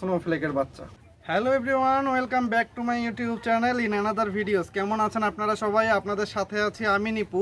স্নোফ্লেকের বাচ্চা। Hello everyone welcome back to my YouTube channel in another videos কেমন আছেন আপনারা সবাই? আপনাদের সাথে আছি আমি নিপু।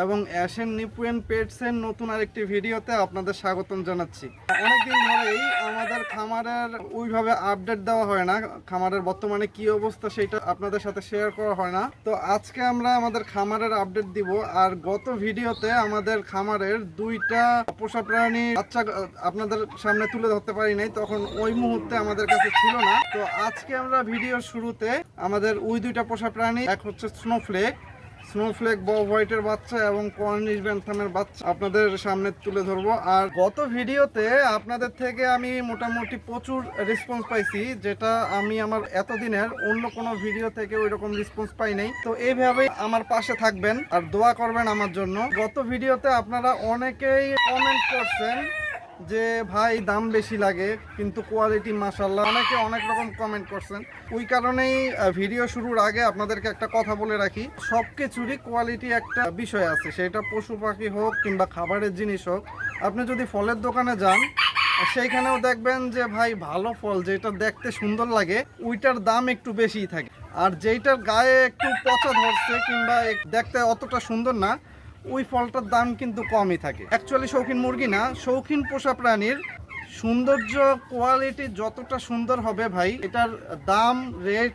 এবং অ্যাশেন নিপু অ্যান্ড পেটসের নতুন আরেকটি ভিডিওতে আপনাদের স্বাগতম জানাচ্ছি। অনেকদিন ধরেই আমাদের খামারের ওইভাবে আপডেট দেওয়া হয় না, খামারের বর্তমানে কি অবস্থা সেটা আপনাদের সাথে শেয়ার করা হয় না। তো আজকে আমরা আমাদের খামারের আপডেট দিব, আর গত ভিডিওতে আমাদের খামারের দুইটা পোষা প্রাণী বাচ্চা, আপনাদের সামনে তুলে ধরতে পারি নাই, তখন ওই মুহূর্তে আমাদের কাছে ছিল না। তো আজকে আমরা ভিডিওর শুরুতে আমাদের ওই দুইটা পোষা প্রাণী, এক হচ্ছে স্নোফ্লেক স্নোফ্লেক বব হোয়াইটের বাচ্চা এবং কর্নিশ ব্যান্থামের বাচ্চা। আপনাদের সামনে তুলে ধরবো। আর গত ভিডিওতে আপনাদের থেকে আমি মোটামুটি প্রচুর রেসপন্স পাইছি, যেটা আমি আমার এতদিনের অন্য কোনো ভিডিও থেকে ওই রকম রেসপন্স পাই নাই। তো এইভাবেই আমার পাশে থাকবেন আর দোয়া করবেন আমার জন্য। গত ভিডিওতে আপনারা অনেকেই কমেন্ট করছেন যে ভাই দাম বেশি লাগে, কিন্তু কোয়ালিটি মাসাল্লাহ অনেকে অনেক রকম কমেন্ট করছেন। ওই কারণেই ভিডিও শুরুর আগে আপনাদেরকে একটা কথা বলে রাখি। সব কিছুরই কোয়ালিটি একটা বিষয় আছে। সেটা পশু পাখি হোক কিংবা খাবারের জিনিস হোক। আপনি যদি ফলের দোকানে যান, সেইখানেও দেখবেন যে ভাই ভালো ফল, যেটা দেখতে সুন্দর লাগে, ওইটার দাম একটু বেশিই থাকে। আর যেইটার গায়ে একটু পচা ধরছে কিংবা দেখতে অতটা সুন্দর না ওই ফলটার দাম কিন্তু কমই থাকে। অ্যাকচুয়ালি শৌখিন মুরগি না, শৌখিন পোষা প্রাণীর সৌন্দর্য কোয়ালিটি যতটা সুন্দর হবে ভাই, এটার দাম রেট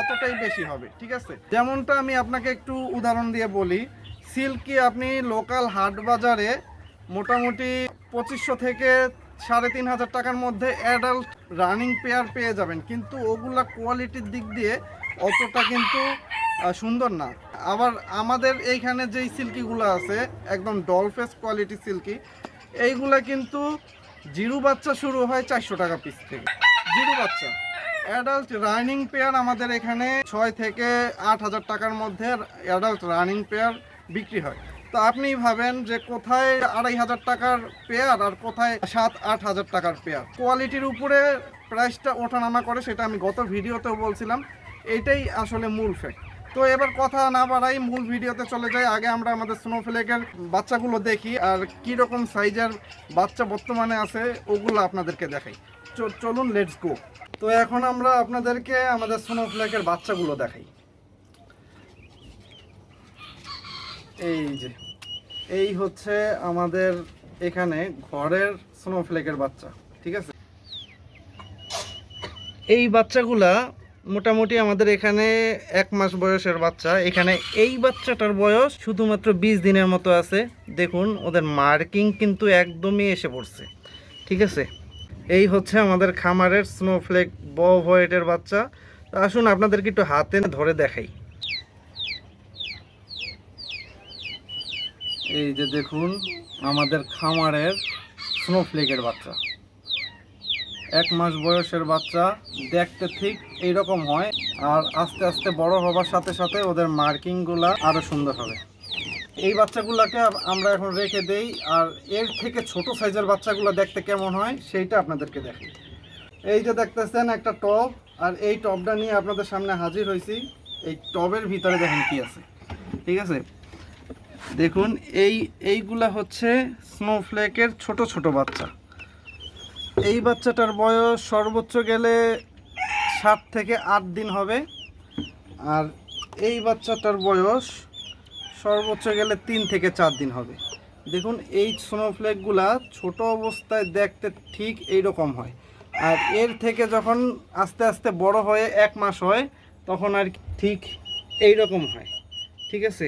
অতটাই বেশি হবে, ঠিক আছে? যেমনটা আমি আপনাকে একটু উদাহরণ দিয়ে বলি সিল্কি আপনি লোকাল হাট বাজারে মোটামুটি পঁচিশশো থেকে সাড়ে তিন হাজার টাকার মধ্যে অ্যাডাল্ট রানিং পেয়ার পেয়ে যাবেন, কিন্তু ওগুলা কোয়ালিটির দিক দিয়ে অতটা কিন্তু সুন্দর না। আবার আমাদের এইখানে যেই সিল্কিগুলো আছে, একদম ডলফেস কোয়ালিটি সিল্কি, এইগুলা কিন্তু জিরু বাচ্চা শুরু হয় চারশো টাকা পিস থেকে। জিরু বাচ্চা। অ্যাডাল্ট রানিং পেয়ার আমাদের এখানে ছয় থেকে আট হাজার টাকার মধ্যে অ্যাডাল্ট রানিং পেয়ার বিক্রি হয়। তো আপনি ভাবেন যে কোথায় আড়াই হাজার টাকার পেয়ার আর কোথায় সাত, আট হাজার টাকার পেয়ার কোয়ালিটির উপরে প্রাইসটা ওঠানামা করে, সেটা আমি গত ভিডিওতেও বলছিলাম। এটাই আসলে মূল ফ্যাক্ট তো এবার কথা না বাড়াই, মূল ভিডিওতে চলে যাই। আগে আমরা আমাদের স্নোফ্লেকের বাচ্চাগুলো দেখি আর কি রকম সাইজের বাচ্চা বর্তমানে আছে, ওগুলো আপনাদেরকে দেখাই। চলুন লেটস গো তো এখন আমরা আপনাদেরকে আমাদের স্নোফ্লেকের বাচ্চাগুলো দেখাই। এই যে, এই হচ্ছে আমাদের এখানে ঘরের স্নোফ্লেকের বাচ্চা, ঠিক আছে? এই বাচ্চাগুলা মোটামুটি আমাদের এখানে এক মাস বয়সের বাচ্চা। এখানে এই বাচ্চাটার বয়স শুধুমাত্র বিশ দিনের মতো আছে। দেখুন, ওদের মার্কিং কিন্তু একদমই এসে পড়ছে। ঠিক আছে? এই হচ্ছে আমাদের খামারের স্নোফ্লেক ব হোয়াইটের বাচ্চা। আসুন, আপনাদেরকে একটু হাতে ধরে দেখাই। এই যে দেখুন, আমাদের খামারের স্নোফ্লেকের বাচ্চা। এক মাস বয়সের বাচ্চা দেখতে ঠিক এইরকম হয়, আর আস্তে আস্তে বড় হবার সাথে সাথে ওদের মার্কিংগুলা আরও সুন্দর হবে। এই বাচ্চাগুলোকে আমরা এখন রেখে দেই, আর এর থেকে ছোট সাইজের বাচ্চাগুলো দেখতে কেমন হয় সেইটা আপনাদেরকে দেখি। এই যে দেখতেছেন একটা টব, আর এই টবটা নিয়ে আপনাদের সামনে হাজির হয়েছি এই টবের ভিতরে দেখেন কি আছে। ঠিক আছে? দেখুন, এই, এইগুলা হচ্ছে স্নোফ্লেকের ছোট ছোট বাচ্চা। এই বাচ্চাটার বয়স সর্বোচ্চ গেলে সাত থেকে আট দিন হবে। আর এই বাচ্চাটার বয়স সর্বোচ্চ গেলে তিন থেকে চার দিন হবে। দেখুন, এই স্নোফ্লেকগুলা ছোট অবস্থায় দেখতে ঠিক এই রকম হয়। আর এর থেকে যখন আস্তে আস্তে বড় হয়ে এক মাস হয়, তখন আর ঠিক এই রকম হয়। ঠিক আছে?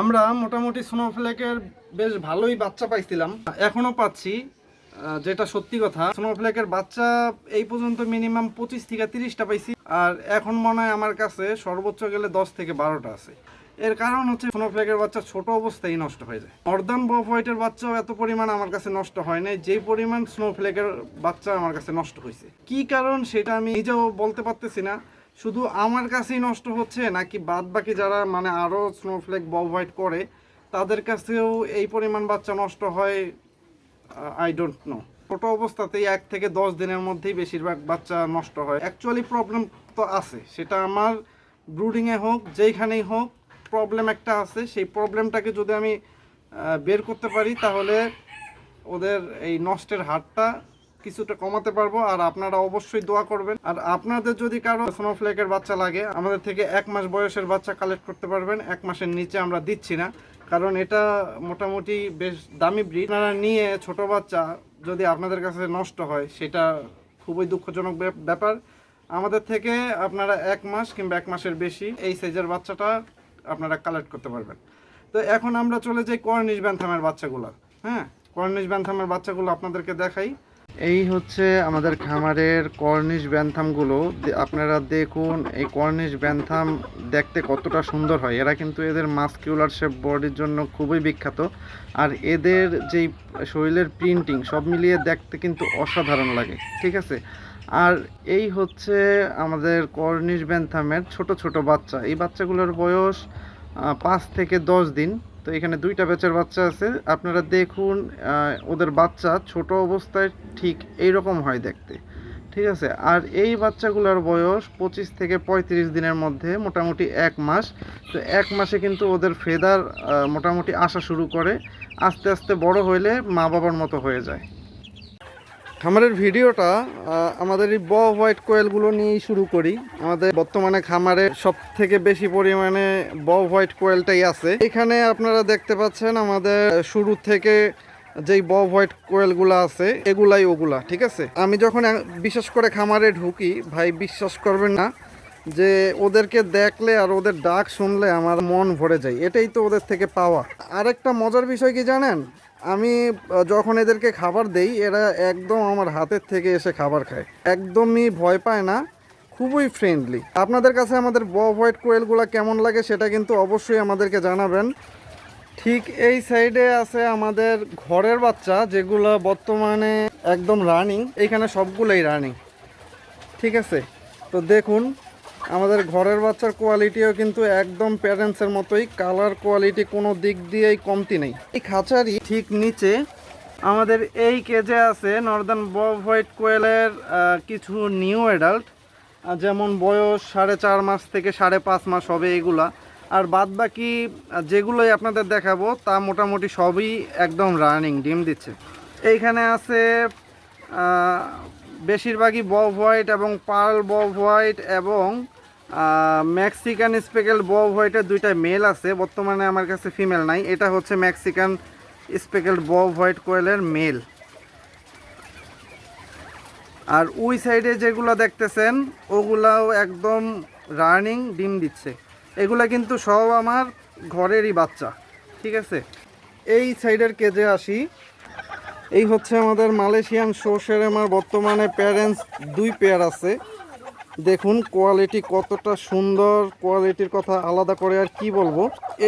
আমরা মোটামুটি স্নোফ্লেকের বেশ ভালোই বাচ্চা পাইছিলাম। এখনও পাচ্ছি। যেটা সত্যি কথা স্নোফ্লেকের বাচ্চা এই পর্যন্ত মিনিমাম পঁচিশ থেকে তিরিশটা পাইছি। আর এখন মনে হয় আমার কাছে সর্বোচ্চ গেলে দশ থেকে বারোটা আছে। এর কারণ হচ্ছে স্নোফ্লেকের বাচ্চা ছোট অবস্থায় নষ্ট হয়ে যায়। নর্দার্ন বফ হোয়াইটের বাচ্চাও এত পরিমাণ আমার কাছে নষ্ট হয় নাই, যেই পরিমাণ স্নোফ্লেকের বাচ্চা আমার কাছে নষ্ট হয়েছে। কি কারণ সেটা আমি নিজেও বলতে পারতেছি না। শুধু আমার কাছেই নষ্ট হচ্ছে, নাকি বাদ বাকি যারা মানে আরও স্নোফ্লেক বব হোয়াইট করে, তাদের কাছেও এই পরিমাণ বাচ্চা নষ্ট হয় আই ডোন্ট নো ছোট অবস্থাতেই এক থেকে দশ দিনের মধ্যেই বেশিরভাগ বাচ্চা নষ্ট হয়। অ্যাকচুয়ালি প্রবলেম তো আছে। সেটা আমার ব্রুডিংয়ে হোক, যেইখানেই হোক প্রবলেম একটা আছে। সেই প্রবলেমটাকে যদি আমি বের করতে পারি, তাহলে ওদের এই নষ্টের হারটা কিছুটা কমাতে পারব। আর আপনারা অবশ্যই দোয়া করবেন। আর আপনাদের যদি কারও স্নোফ্লেকের বাচ্চা লাগে, আমাদের থেকে এক মাস বয়সের বাচ্চা কালেক্ট করতে পারবেন। এক মাসের নিচে আমরা দিচ্ছি না। কারণ এটা মোটামুটি বেশ দামি ব্রিড। আপনারা নিয়ে ছোট বাচ্চা যদি আপনাদের কাছে নষ্ট হয়, সেটা খুবই দুঃখজনক ব্যাপ- ব্যাপার। আমাদের থেকে আপনারা এক মাস কিংবা এক মাসের বেশি এই সাইজের বাচ্চাটা আপনারা কালেক্ট করতে পারবেন। তো এখন আমরা চলে যাই কর্নিশ ব্যান্থামের বাচ্চাগুলো। হ্যাঁ কর্নিশ ব্যান্থামের বাচ্চাগুলো আপনাদেরকে দেখাই। এই হচ্ছে আমাদের খামারের কর্নিশ ব্যান্থামগুলো। আপনারা দেখুন, এই কর্নিশ ব্যান্থাম দেখতে কতটা সুন্দর হয়। এরা কিন্তু এদের মাস্কিউলার শেপ বডির জন্য খুবই বিখ্যাত। আর এদের যেই শরীরের প্রিন্টিং, সব মিলিয়ে দেখতে কিন্তু অসাধারণ লাগে, ঠিক আছে? আর এই হচ্ছে আমাদের কর্নিশ ব্যান্থামের ছোট ছোট বাচ্চা। এই বাচ্চাগুলোর বয়স পাঁচ থেকে দশ দিন। তো এখানে দুইটা ব্যাচের বাচ্চা আছে। আপনারা দেখুন ওদের বাচ্চা ছোট অবস্থায় ঠিক এই রকম হয় দেখতে। ঠিক আছে? আর এই বাচ্চাগুলোর বয়স পঁচিশ থেকে পঁয়ত্রিশ দিনের মধ্যে, মোটামুটি এক মাস। তো এক মাসে কিন্তু ওদের ফেদার মোটামুটি আসা শুরু করে। আস্তে আস্তে বড় হইলে মা বাবার মতো হয়ে যায়। খামারের ভিডিওটা আমাদের এই ব হোয়াইট কোয়েলগুলো নিয়েই শুরু করি। আমাদের বর্তমানে খামারে সব থেকে বেশি পরিমাণে ব হোয়াইট কোয়েলটাই আছে। এখানে আপনারা দেখতে পাচ্ছেন আমাদের শুরু থেকে যেই ব হোয়াইট কোয়েলগুলো আছে, এগুলাই ওগুলা, ঠিক আছে? আমি যখন বিশেষ করে খামারে ঢুকি, ভাই বিশ্বাস করবেন না যে ওদেরকে দেখলে আর ওদের ডাক শুনলে আমার মন ভরে যায়। এটাই তো ওদের থেকে পাওয়া। আরেকটা মজার বিষয় কি জানেন? আমি যখন এদেরকে খাবার দেই, এরা একদম আমার হাতের থেকে এসে খাবার খায়। একদমই ভয় পায় না, খুবই ফ্রেন্ডলি আপনাদের কাছে আমাদের ব হোয়াইট কোয়েলগুলো কেমন লাগে সেটা কিন্তু অবশ্যই আমাদেরকে জানাবেন। ঠিক এই সাইডে আছে আমাদের ঘরের বাচ্চা, যেগুলো বর্তমানে একদম রানিং এখানে সবগুলোই রানিং ঠিক আছে? তো দেখুন আমাদের ঘরের বাচ্চার কোয়ালিটিও কিন্তু একদম প্যারেন্টসের মতোই কালার কোয়ালিটি কোনো দিক দিয়েই কমতি নেই। এই খাঁচারই ঠিক নিচে আমাদের এই কেজে আছে নর্দার্ন বব হোয়াইট কোয়েলের কিছু নিউ অ্যাডাল্ট যেমন বয়স সাড়ে চার মাস থেকে সাড়ে পাঁচ মাস হবে এগুলা। আর বাদ বাকি যেগুলোই আপনাদের দেখাবো, তা মোটামুটি সবই একদম রানিং ডিম দিচ্ছে। এইখানে আছে বেশিরভাগই বব হোয়াইট এবং পার্ল বব হোয়াইট এবং মেক্সিকান স্পেকেল বব হোয়াইটের দুইটা মেল আছে, বর্তমানে আমার কাছে ফিমেল নাই। এটা হচ্ছে মেক্সিকান স্পেকেল বব হোয়াইট কোয়েলের মেল আর ওই সাইডে যেগুলো দেখতেছেন, ওগুলাও একদম রানিং ডিম দিচ্ছে। এগুলা কিন্তু সব আমার ঘরেরই বাচ্চা, ঠিক আছে? এই সাইডের কেজে আসি। এই হচ্ছে আমাদের মালয়েশিয়ান শোষের আমার বর্তমানে প্যারেন্টস দুই পেয়ার আছে। দেখুন কোয়ালিটি কতটা সুন্দর কোয়ালিটির কথা আলাদা করে আর কি বলব।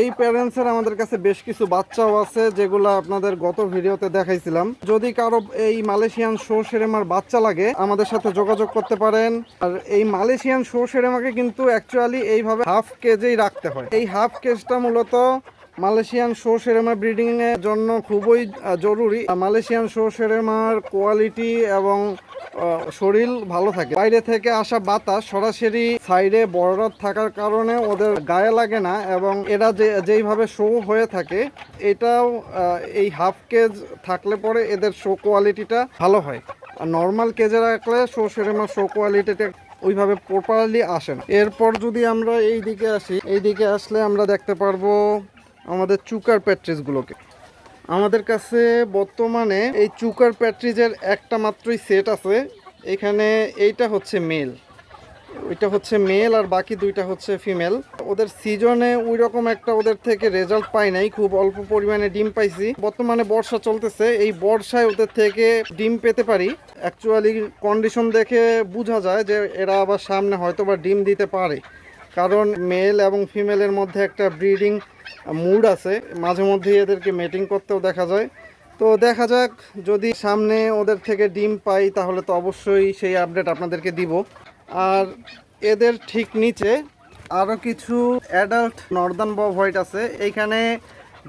এই প্যারেন্টসের আমাদের কাছে বেশ কিছু বাচ্চাও আছে, যেগুলো আপনাদের গত ভিডিওতে দেখাইছিলাম। যদি কারও এই মালয়েশিয়ান শো সেরেমার বাচ্চা লাগে, আমাদের সাথে যোগাযোগ করতে পারেন। আর এই মালয়েশিয়ান শো সেরেমাকে কিন্তু অ্যাকচুয়ালি এইভাবে হাফ কেজেই রাখতে হয়। এই হাফ কেজটা মূলত মালয়েশিয়ান শো সেরেমা ব্রিডিংয়ের জন্য খুবই জরুরি। মালয়েশিয়ান শো সেরেমার কোয়ালিটি এবং শরীর ভালো থাকে। বাইরে থেকে আসা বাতাস সরাসরি সাইডে বর্ডার থাকার কারণে ওদের গায়ে লাগে না এবং এরা যে, যেইভাবে শো হয়ে থাকে, এটাও এই হাফ কেজ থাকলে পরে এদের শো কোয়ালিটিটা ভালো হয়। আর নর্মাল কেজে রাখলে শো সেরেমার শো কোয়ালিটিটা ওইভাবে প্রপারলি আসে না। এরপর যদি আমরা এই দিকে আসি এই দিকে আসলে আমরা দেখতে পারব আমাদের চুকার প্যাট্রিজগুলোকে। আমাদের কাছে বর্তমানে এই চুকার প্যাট্রিজের একটা মাত্রই সেট আছে। এখানে এইটা হচ্ছে মেল। ওইটা হচ্ছে মেল আর বাকি দুইটা হচ্ছে ফিমেল। ওদের সিজনে ওই রকম একটা ওদের থেকে রেজাল্ট পাই নাই, খুব অল্প পরিমাণে ডিম পাইছি। বর্তমানে বর্ষা চলতেছে, এই বর্ষায় ওদের থেকে ডিম পেতে পারি। অ্যাকচুয়ালি কন্ডিশন দেখে বোঝা যায় যে এরা আবার সামনে হয়তো বা ডিম দিতে পারে। কারণ মেল এবং ফিমেলের মধ্যে একটা ব্রিডিং মুড আছে। মাঝে মধ্যেই এদেরকে মেটিং করতেও দেখা যায়। তো দেখা যাক, যদি সামনে ওদের থেকে ডিম পাই, তাহলে তো অবশ্যই সেই আপডেট আপনাদেরকে দিব। আর এদের ঠিক নিচে আরও কিছু অ্যাডাল্ট নর্দার্ন বব হোয়াইট আছে। এইখানে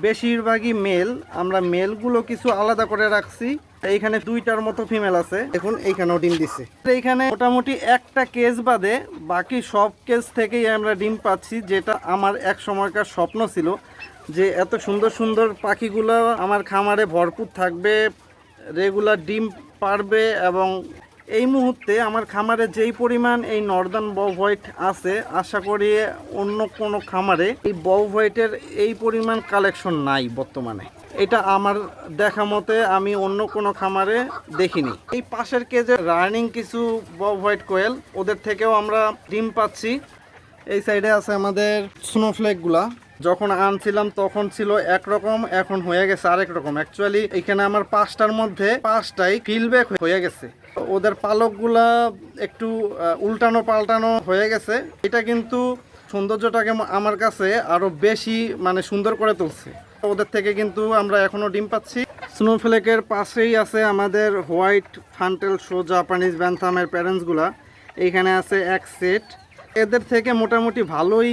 বেশিরভাগই মেল আমরা মেলগুলো কিছু আলাদা করে রাখছি। এইখানে দুইটার মতো ফিমেল আছে। দেখুন, এইখানেও ডিম দিচ্ছে এইখানে মোটামুটি একটা কেস বাদে বাকি সব কেস থেকেই আমরা ডিম পাচ্ছি, যেটা আমার এক সময়কার স্বপ্ন ছিল যে এত সুন্দর সুন্দর পাখিগুলো আমার খামারে ভরপুর থাকবে রেগুলার ডিম পারবে এবং এই মুহূর্তে আমার খামারে যেই পরিমাণ এই নর্দার্ন বব হোয়াইট আছে, আশা করি অন্য কোনো খামারে এই বব হোয়াইটের এই পরিমাণ কালেকশন নাই বর্তমানে। এটা আমার দেখা মতে আমি অন্য কোনো খামারে দেখিনি। এই পাশের কেজে রানিং কিছু বব হোয়াইট কোয়েল, ওদের থেকেও আমরা ডিম পাচ্ছি। এই সাইডে আছে আমাদের স্নোফ্লেকগুলা। যখন আনছিলাম তখন ছিল একরকম, এখন হয়ে গেছে আরেক রকম। অ্যাকচুয়ালি এখানে আমার পাঁচটার মধ্যে পাঁচটাই ফিলব্যাক হয়ে গেছে। ওদের পালকগুলা একটু উল্টানো পাল্টানো হয়ে গেছে। এটা কিন্তু সৌন্দর্যটাকে আমার কাছে আরও বেশি মানে সুন্দর করে তুলছে। ওদের থেকে কিন্তু আমরা এখনও ডিম পাচ্ছি। স্নোফ্লেকের পাশেই আছে আমাদের হোয়াইট ফান্টেল শো জাপানিজ ব্যান্থামের প্যারেন্টসগুলা এইখানে আছে এক সেট এদের থেকে মোটামুটি ভালোই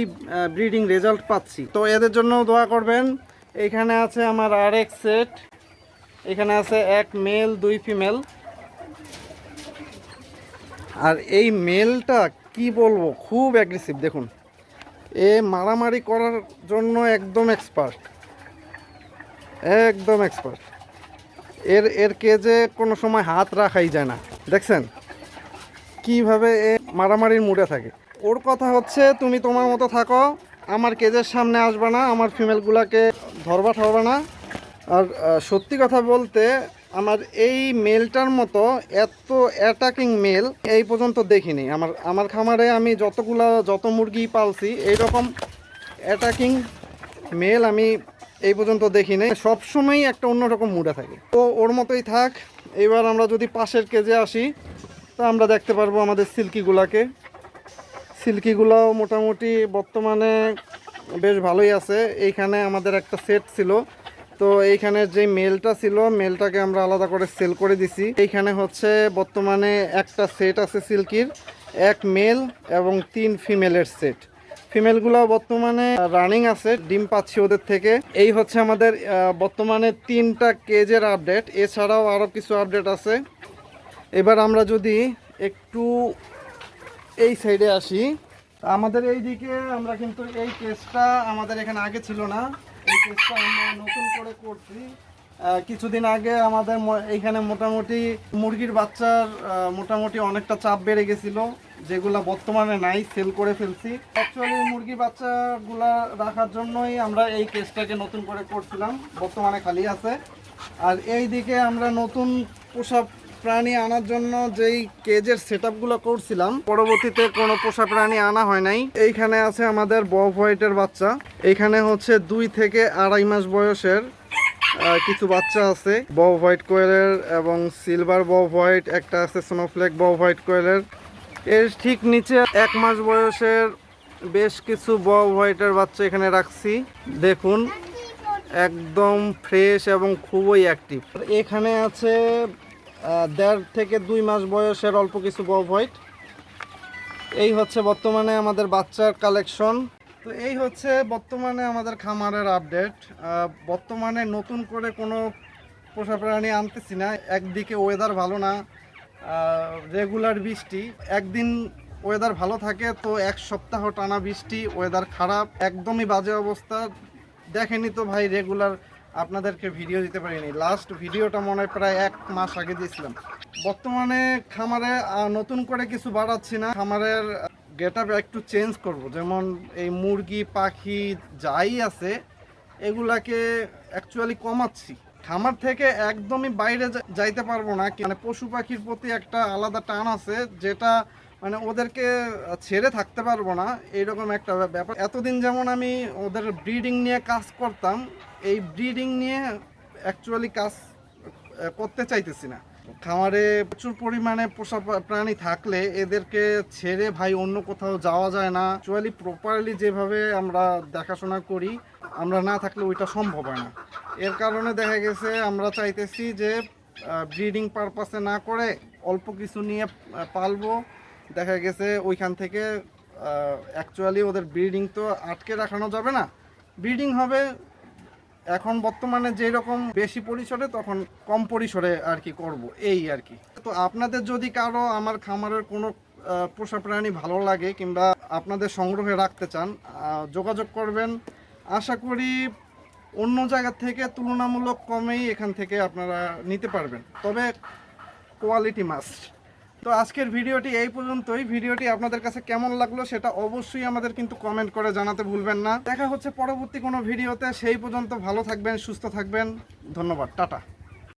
ব্রিডিং রেজাল্ট পাচ্ছি। তো এদের জন্য দোয়া করবেন। এইখানে আছে আমার আরেক সেট এখানে আছে এক মেল দুই ফিমেল আর এই মেলটা কি বলব, খুব অ্যাগ্রেসিভ দেখুন। এ মারামারি করার জন্য একদম এক্সপার্ট একদম এক্সপার্ট এর এর কেজে কোনো সময় হাত রাখাই যায় না। দেখছেন? কীভাবে এ মারামারির মুডে থাকে। ওর কথা হচ্ছে, তুমি তোমার মতো থাকো, আমার কেজের সামনে আসবে না, আমার ফিমেলগুলোকে ধরবা ঠরবা না। আর সত্যি কথা বলতে, আমার এই মেলটার মতো এত অ্যাটাকিং মেল এই পর্যন্ত দেখিনি। আমার আমার খামারে আমি যতগুলা, যত মুরগি পালছি, এইরকম অ্যাটাকিং মেল আমি এই পর্যন্ত দেখি দেখিনি সবসময়ই একটা অন্যরকম মুডে থাকে। তো ওর মতোই থাক, এবার আমরা যদি পাশের কেজে আসি, তা আমরা দেখতে পারব আমাদের সিল্কিগুলাকে। সিল্কিগুলাও মোটামুটি বর্তমানে বেশ ভালোই আছে। এইখানে আমাদের একটা সেট ছিল। তো এইখানে যে মেলটা ছিল মেলটাকে আমরা আলাদা করে সেল করে দিছি। এইখানে হচ্ছে বর্তমানে একটা সেট আছে সিল্কির, এক মেল এবং তিন ফিমেলের সেট ফিমেলগুলো বর্তমানে রানিং আছে, ডিম পাচ্ছি ওদের থেকে। এই হচ্ছে আমাদের বর্তমানে তিনটা কেজের আপডেট এছাড়াও আরও কিছু আপডেট আছে। এবার আমরা যদি একটু এই সাইডে আসি আমাদের এই দিকে আমরা কিন্তু এই কেসটা আমাদের এখানে আগে ছিল না। এই কেসটা আমরা নতুন করে করছি। কিছুদিন আগে আমাদের এইখানে মোটামুটি মুরগির বাচ্চার মোটামুটি অনেকটা চাপ বেড়ে গেছিল। যেগুলা বর্তমানে নাই সেল করে ফেলছি। অ্যাকচুয়ালি মুরগির বাচ্চাগুলা রাখার জন্যই আমরা এই কেসটাকে নতুন করে করছিলাম, বর্তমানে খালি আছে। আর এই দিকে আমরা নতুন পোষা প্রাণী আনার জন্য যেই কেজের সেট করছিলাম, পরবর্তীতে কোনো পোষা প্রাণী আনা হয় নাই। এইখানে আছে আমাদের বব হোয়াইটের বাচ্চা। এইখানে হচ্ছে দুই থেকে আড়াই মাস বয়সের কিছু বাচ্চা আছে। বব হোয়াইট কোয়েলের এবং সিলভার বব হোয়াইট, একটা আছে স্নোফ্লেক বব হোয়াইট কোয়েলের। এর ঠিক নিচে এক মাস বয়সের বেশ কিছু বব হোয়াইটের বাচ্চা এখানে রাখছি। দেখুন, একদম ফ্রেশ এবং খুবই অ্যাক্টিভ। এখানে আছে দেড় থেকে দুই মাস বয়সের অল্প কিছু বব হোয়াইট। এই হচ্ছে বর্তমানে আমাদের বাচ্চার কালেকশন। তো এই হচ্ছে বর্তমানে আমাদের খামারের আপডেট। বর্তমানে নতুন করে কোনো পোষা প্রাণী আনতেছি না। একদিকে ওয়েদার ভালো না। রেগুলার বৃষ্টি। একদিন ওয়েদার ভালো থাকে তো এক সপ্তাহ টানা বৃষ্টি ওয়েদার খারাপ, একদমই বাজে অবস্থা। দেখেনি তো ভাই রেগুলার আপনাদেরকে ভিডিও দিতে পারিনি। লাস্ট ভিডিওটা মনে হয় প্রায় এক মাস আগে দিয়েছিলাম। বর্তমানে খামারে নতুন করে কিছু বাড়াচ্ছি না। খামারের গেট একটু চেঞ্জ করব। যেমন এই মুরগি, পাখি, যাই আছে, এগুলাকে অ্যাকচুয়ালি কমাচ্ছি। খামার থেকে একদমই বাইরে যাইতে পারব না মানে পশু পাখির প্রতি একটা আলাদা টান আছে, যেটা মানে ওদেরকে ছেড়ে থাকতে পারব না, এইরকম একটা ব্যাপার। এতদিন যেমন আমি ওদের ব্রিডিং নিয়ে কাজ করতাম, এই ব্রিডিং নিয়ে অ্যাকচুয়ালি কাজ করতে চাইতেছি না। খামারে প্রচুর পরিমাণে পোষা প্রাণী থাকলে এদেরকে ছেড়ে ভাই অন্য কোথাও যাওয়া যায় না। অ্যাকচুয়ালি প্রপারলি যেভাবে আমরা দেখাশোনা করি, আমরা না থাকলে ওইটা সম্ভব হয় না। এর কারণে দেখা গেছে, আমরা চাইতেছি যে ব্রিডিং পারপাসে না করে অল্প কিছু নিয়ে পালবো। দেখা গেছে ওইখান থেকে অ্যাকচুয়ালি ওদের ব্রিডিং তো আটকে রাখানো যাবে না। ব্রিডিং হবে, এখন বর্তমানে যেই রকম বেশি পরিসরে, তখন কম পরিসরে আর কি করব, এই আর কি। তো আপনাদের যদি কারও আমার খামারের কোনো পোষা প্রাণী ভালো লাগে কিংবা আপনাদের সংগ্রহে রাখতে চান যোগাযোগ করবেন। আশা করি অন্য জায়গা থেকে তুলনামূলক কমেই এখান থেকে আপনারা নিতে পারবেন। তবে কোয়ালিটি মাস্ট তো আজকের ভিডিওটি এই পর্যন্তই। ভিডিওটি আপনাদের কাছে কেমন লাগল সেটা অবশ্যই আমাদের কিন্তু কমেন্ট করে জানাতে ভুলবেন না। দেখা হচ্ছে পরবর্তী কোনো ভিডিওতে। সেই পর্যন্ত ভালো থাকবেন, সুস্থ থাকবেন। ধন্যবাদ। টাটা।